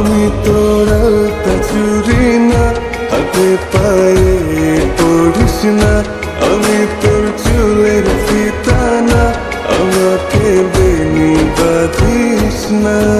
আমি তোর চুরি না, হাতে পায়ে পড়িস না। আমি তোর চুলের ফিতা না আমাকে বেনি বাঁধিস না।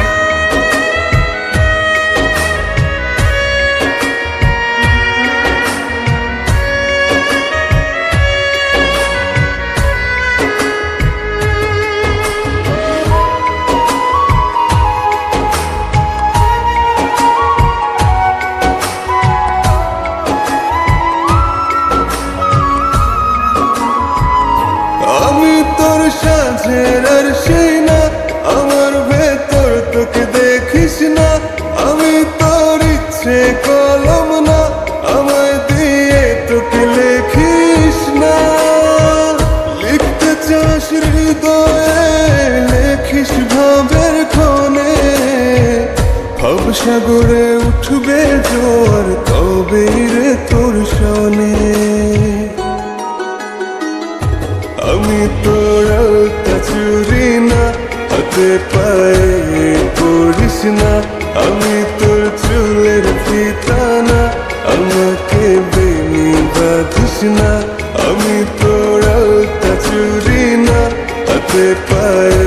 সাজের আর আমার ভেতর তোকে দেখিস না। আমি তোর ইচ্ছে কলম না, আমায় দিয়ে তোকে লেখিস না। লিখতে চাস হৃদয়ে, লেখিস ভাবের ক্ষণে ভব সাগরে উঠবে জোয়ার তবে রে তোর শনে আমি তোর চুরিনা না পায়ে করিস না আমি তোর চুলের পিতা না আমাকে বেনি বাঁধিস না আমি তোর আলতা চুরিনা না পায়ে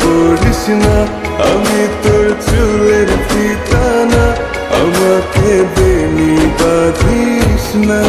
পড়িস না আমি তোর চুলের পিতা না আমাকে বেনি বাঁধিস না